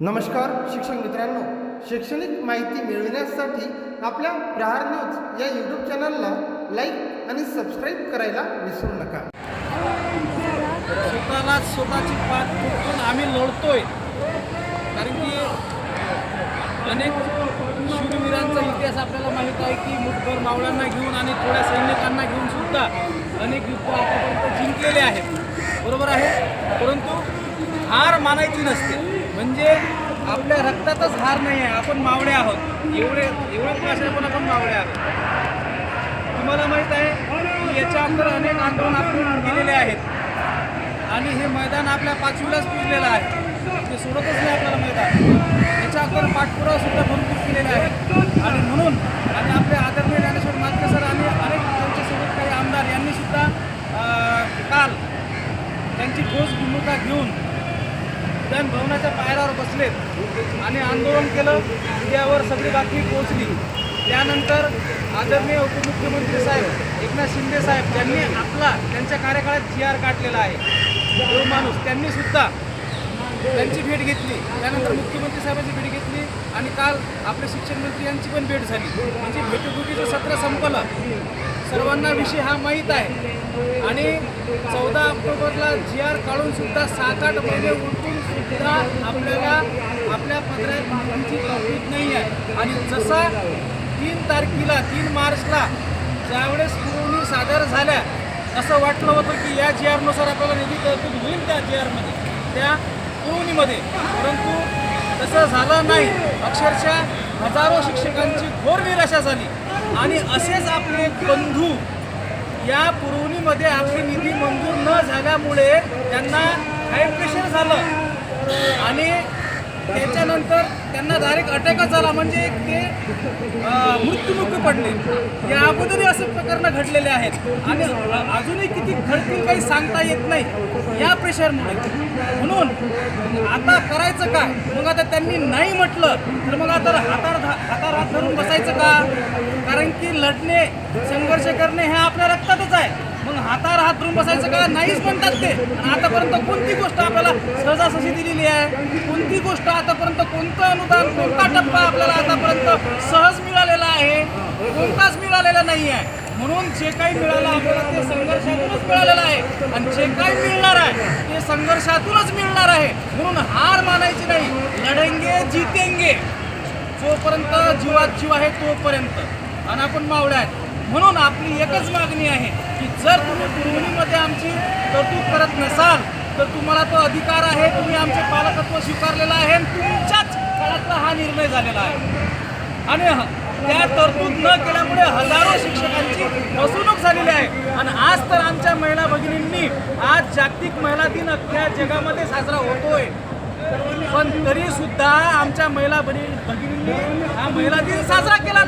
नमस्कार शिक्षक मित्रांनो. शैक्षणिक माहिती मिळविण्यासाठी आपल्या प्रहार न्यूज या यूट्यूब चॅनलला लाईक आणि सबस्क्राईब करायला विसरू नका. स्वतःला स्वतःची पाठ फुटून आम्ही लढतोय. कारण की अनेक शूरवीरांचा इतिहास आपल्याला माहीत आहे की मुठभर मावळ्यांना घेऊन आणि थोड्या सैनिकांना घेऊन सुद्धा अनेक युद्ध आतापर्यंत जिंकलेले आहेत. बरोबर आहे? परंतु हार मानायची नसते. म्हणजे आपल्या रक्तातच हार नाही आहे. आपण मावळे आहोत. एवढे एवढे भाषा पण आपण मावळे आहोत. तुम्हाला माहीत आहे की याच्या अंतर अनेक आंदोलन आपण गेलेले आहेत. आणि हे मैदान आपल्या पाचवीलाच पुजलेलं आहे. ते सोडतच नाही आपल्याला मैदान. याच्या अगोदर पाठपुरावा सुद्धा भरपूर केलेले आहे. आणि म्हणून आणि आपले आदरणीय ज्ञानेश्वर मात्रे सर आणि अनेक त्यांच्यासोबत काही आमदार यांनी सुद्धा काल त्यांची ठोस भूमिका घेऊन विधान भवनाच्या पायऱ्यावर बसलेत आणि आंदोलन केलं त्यावर सगळी बातमी पोहोचली. त्यानंतर आदरणीय उपमुख्यमंत्री साहेब एकनाथ शिंदे साहेब त्यांनी आपला त्यांच्या कार्यकाळात जी आर काढलेला आहे. तो माणूस त्यांनीसुद्धा त्यांची भेट घेतली. त्यानंतर मुख्यमंत्री साहेबांची भेट घेतली. आणि काल आपले शिक्षण मंत्री यांची पण भेट झाली. म्हणजे भेटवुटीचं सत्र संपलं. सर्वांना विषय हा माहीत आहे. आणि चौदा ऑक्टोबरला जी आर काढून सुद्धा सात आठ महिने उलटून सुद्धा आपल्याला आपल्या पदरात निधीची नाही आहे. आणि जसा तीन तारखेला तीन मार्चला ज्यावेळेस पुरवणी सादर झाल्या असं वाटलं होतं की या जी आरनुसार आपल्याला निधी तरतूद होईल त्या जी आरमध्ये त्या पुरवणीमध्ये. परंतु तसं झालं नाही. अक्षरशः हजारो शिक्षकांची घोर निराशा झाली. आणि असेच आपले बंधू या पुरवणीमध्ये आपली निधी मंजूर न झाल्यामुळे त्यांना हाय प्रेशर झालं. आणि त्याच्यानंतर त्यांना डायरेक्ट अटॅकच झाला. म्हणजे एक ते मृत्युमुखी पडले. या अगोदरही असे प्रकरणं घडलेले आहेत. आणि अजूनही किती घडतील काही सांगता येत नाही या प्रेशरमुळे म्हणून आता करायचं काय? मग आता त्यांनी नाही म्हटलं तर मग आता हातार हातार हात धरून बसायचं का? कारण की लढणे संघर्ष करणे हे आपल्या रक्तातच आहे मग हातावर हात धरून बसायचं का? नाहीच म्हणतात ते. आतापर्यंत कोणती गोष्ट आपल्याला सहजासहजी दिलेली आहे? कोणती गोष्ट आतापर्यंत कोणतं अनुदान कोणता टप्पा आपल्याला आतापर्यंत सहज मिळालेला आहे? कोणताच मिळालेला नाही आहे. म्हणून जे काही मिळालं आपल्याला ते संघर्षातूनच मिळालेलं आहे. आणि जे काही मिळणार आहे ते संघर्षातूनच मिळणार आहे. म्हणून हार मानायची नाही. लढेंगे जितेंगे. जोपर्यंत जीवात जीव आहे तोपर्यंत. आणि आपण मावळ्या आहेत. म्हणून आपली एकच मागणी आहे की जर तुम्ही दुर्मिणीमध्ये आमची तरतूद करत नसाल तर तुम्हाला तो अधिकार आहे तुम्ही आमचे पालकत्व स्वीकारलेलं आहे आणि तुमच्याच काळातला हा निर्णय झालेला आहे. आणि ह- त्या तरतूद न केल्यामुळे हजारो शिक्षकांची फसवणूक झालेली आहे. आणि आज तर आमच्या महिला भगिनींनी आज जागतिक महिला दिन अख्ख्या जगामध्ये साजरा होतोय. पण तरी सुद्धा आमच्या महिला भगिनींनी हा महिला दिन साजरा केला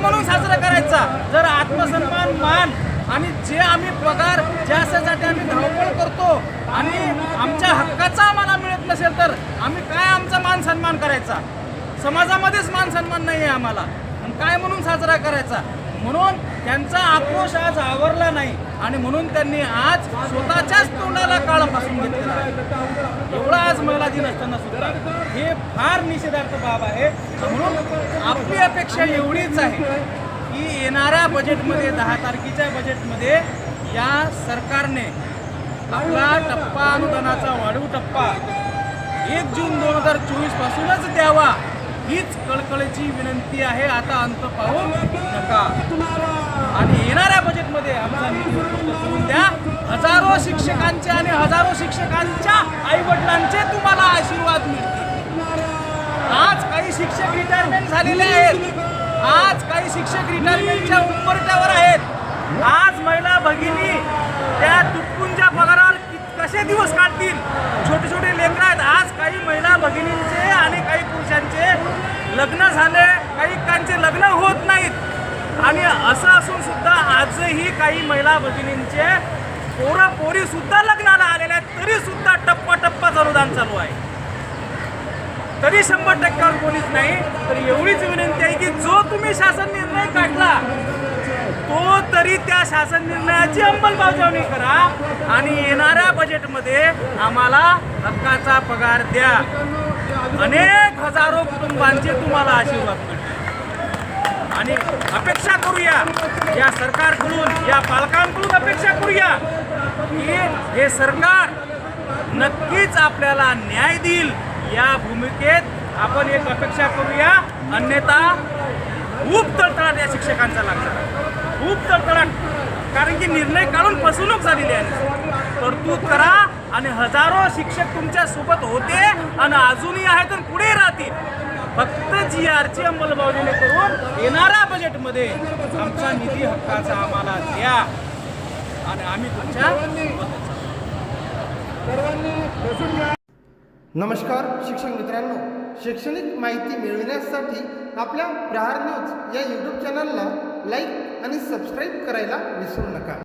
म्हणून साजरा करायचा. जर आत्मसन्मान मान आणि जे आम्ही पगार ज्यासाठी आम्ही धावपळ करतो आणि आमच्या हक्काचा आम्हाला मिळत नसेल तर आम्ही काय आमचा मान सन्मान करायचा? समाजामध्येच मान सन्मान नाही आहे आम्हाला. आणि काय म्हणून साजरा करायचा? म्हणून त्यांचा आक्रोश आज आवरला नाही आणि म्हणून त्यांनी आज स्वतःच्याच तोंडाला काळं फासून घेतलेला आहे. एवढा आज महिला दिन असताना सुद्धा हे फार निषेधार्थ बाब आहे. म्हणून आपली अपेक्षा एवढीच आहे की येणाऱ्या बजेटमध्ये दहा तारखेच्या बजेटमध्ये या सरकारने आपला टप्पा अनुदानाचा वाढीव टप्पा एक जून दोन हजार चोवीसपासूनच द्यावा. हीच कळकळीची विनंती आहे. आता अंत पाहू नका. आणि येणाऱ्या बजेटमध्ये आमचा द्या. हजारो शिक्षकांचे आणि हजारो शिक्षकांच्या आईवडिलांचे तुम्हाला आशीर्वाद मिळतील. आज काही शिक्षक रिटायरमेंट झालेले आहेत. आज काही शिक्षक रिटायरमेंटच्या उंबरट्यावर आहेत. आज महिला भगिनी त्या तुटपुंच्या पगारावर कसे दिवस काढतील? छोटे छोटे लेकर आहेत. आज काही महिला भगिनींचे लग्न झाले काही कांचे लग्न होत नाहीत. आणि असं असून सुद्धा आजही काही महिला भगिनींचे पोरा पोरी सुद्धा लग्नाला आलेल्या आहेत तरी सुद्धा टप्पा टप्पाच अनुदान चालू आहे. तरी शंभर टक्क्यावर कोणीच नाही तर एवढीच विनंती आहे की जो तुम्ही शासन निर्णय काढला तो तरी त्या शासन निर्णयाची अंमलबजावणी करा आणि येणाऱ्या बजेटमध्ये आम्हाला हक्काचा पगार द्या. अनेक हजारो कुटुंबांचे तुम्हाला आशीर्वाद मिळतील. आणि अपेक्षा करूया या सरकारकडून या पालकांकडून अपेक्षा करूया की हे सरकार नक्कीच आपल्याला न्याय देईल. या भूमिकेत आपण एक अपेक्षा करूया अन्यथा खूप तळतळाट या शिक्षकांचा लागला खूप तळतळाट कारण की निर्णय काढून फसवणूक झालेली आहे. तरतूद करा आणि हजारो शिक्षक तुमच्यासोबत होते आणि अजूनही आहेत आणि पुढे राहतील. फक्त जी आरची अंमलबजावणी करून येणाऱ्या बजेटमध्ये आमचा निधी हक्काचा आम्हाला द्या. आणि आम्ही तुमच्या नमस्कार शिक्षक मित्रांनो. शैक्षणिक माहिती मिळविण्यासाठी आपल्या प्रहार न्यूज या यूट्यूब चॅनलला लाईक आणि सबस्क्राईब करायला विसरू नका.